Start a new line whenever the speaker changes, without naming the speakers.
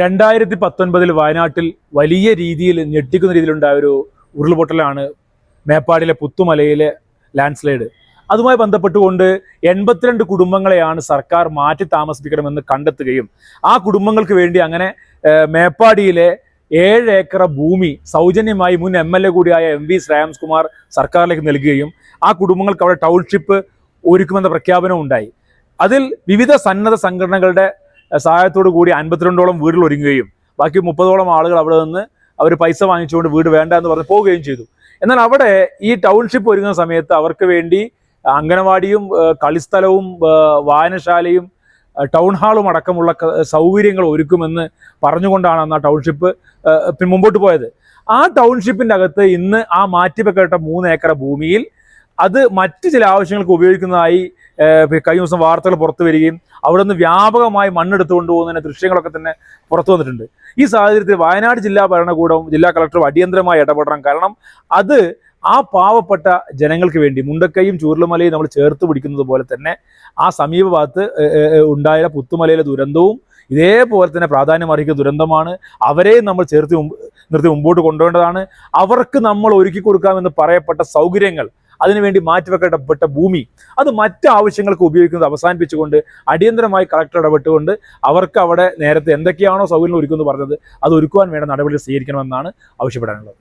രണ്ടായിരത്തി പത്തൊൻപതിൽ വയനാട്ടിൽ വലിയ രീതിയിൽ ഞെട്ടിക്കുന്ന രീതിയിലുണ്ടായ ഒരു ഉരുൾപൊട്ടലാണ് മേപ്പാടിലെ പുത്തുമലയിലെ ലാൻഡ്സ്ലൈഡ്. അതുമായി ബന്ധപ്പെട്ടുകൊണ്ട് എൺപത്തിരണ്ട് കുടുംബങ്ങളെയാണ് സർക്കാർ മാറ്റി താമസിപ്പിക്കണമെന്ന് കണ്ടെത്തുകയും ആ കുടുംബങ്ങൾക്ക് വേണ്ടി അങ്ങനെ മേപ്പാടിയിലെ ഏഴ് ഏക്കർ ഭൂമി സൗജന്യമായി മുൻ എം എൽ എ കൂടിയായ എം വി ശ്രേയാംസ് കുമാർ സർക്കാരിലേക്ക് നൽകുകയും ആ കുടുംബങ്ങൾക്ക് അവിടെ ടൗൺഷിപ്പ് ഒരുക്കുമെന്ന പ്രഖ്യാപനവും ഉണ്ടായി. അതിൽ വിവിധ സന്നദ്ധ സംഘടനകളുടെ സഹായത്തോടു കൂടി അൻപത്തിരണ്ടോളം വീടുകൾ ഒരുങ്ങുകയും ബാക്കി മുപ്പതോളം ആളുകൾ അവിടെ നിന്ന് അവർ പൈസ വാങ്ങിച്ചുകൊണ്ട് വീട് വേണ്ട എന്ന് പറഞ്ഞ് പോവുകയും ചെയ്തു. എന്നാൽ അവിടെ ഈ ടൗൺഷിപ്പ് ഒരുങ്ങുന്ന സമയത്ത് അവർക്ക് വേണ്ടി അംഗനവാടിയും കളിസ്ഥലവും വായനശാലയും ടൗൺ ഹാളും അടക്കമുള്ള സൗകര്യങ്ങൾ ഒരുക്കുമെന്ന് പറഞ്ഞുകൊണ്ടാണ് അന്ന് ആ ടൗൺഷിപ്പ് മുമ്പോട്ട് പോയത്. ആ ടൗൺഷിപ്പിന്റെ അകത്ത് ഇന്ന് ആ മാറ്റിവെക്കപ്പെട്ട മൂന്ന് ഏക്കർ ഭൂമിയിൽ അത് മറ്റ് ചില ആവശ്യങ്ങൾക്ക് ഉപയോഗിക്കുന്നതായി കഴിഞ്ഞ ദിവസം വാർത്തകൾ പുറത്തു വരികയും അവിടെ നിന്ന് വ്യാപകമായി മണ്ണെടുത്തു കൊണ്ടുപോകുന്നതിന് ദൃശ്യങ്ങളൊക്കെ തന്നെ പുറത്തു വന്നിട്ടുണ്ട്. ഈ സാഹചര്യത്തിൽ വയനാട് ജില്ലാ ഭരണകൂടവും ജില്ലാ കളക്ടറും അടിയന്തരമായി ഇടപെടണം. കാരണം അത് ആ പാവപ്പെട്ട ജനങ്ങൾക്ക് വേണ്ടി മുണ്ടക്കയും ചൂരലുമലയും നമ്മൾ ചേർത്ത് പിടിക്കുന്നത് പോലെ തന്നെ ആ സമീപ ഭാഗത്ത് ഉണ്ടായ പുത്തുമലയിലെ ദുരന്തവും ഇതേപോലെ തന്നെ പ്രാധാന്യം അർഹിക്കുന്ന ദുരന്തമാണ് അവരെയും നമ്മൾ ചേർത്ത് നിർത്തി മുമ്പോട്ട് കൊണ്ടുപോകേണ്ടതാണ്. അവർക്ക് നമ്മൾ ഒരുക്കി കൊടുക്കാമെന്ന് പറയപ്പെട്ട സൗകര്യങ്ങൾ അതിനുവേണ്ടി മാറ്റിവെക്കപ്പെട്ട ഭൂമി. അത് മറ്റ് ആവശ്യങ്ങൾക്ക് ഉപയോഗിക്കുന്നത് അവസാനിപ്പിച്ചുകൊണ്ട് അടിയന്തരമായി കളക്ടർ ഇടപെട്ടുകൊണ്ട് അവർക്ക് അവിടെ നേരത്തെ എന്തൊക്കെയാണോ സൗകര്യങ്ങൾ ഒരുക്കുമെന്ന് പറഞ്ഞത് അത് ഒരുക്കുവാൻ വേണ്ട നടപടികൾ സ്വീകരിക്കണമെന്നാണ് ആവശ്യപ്പെടാനുള്ളത്.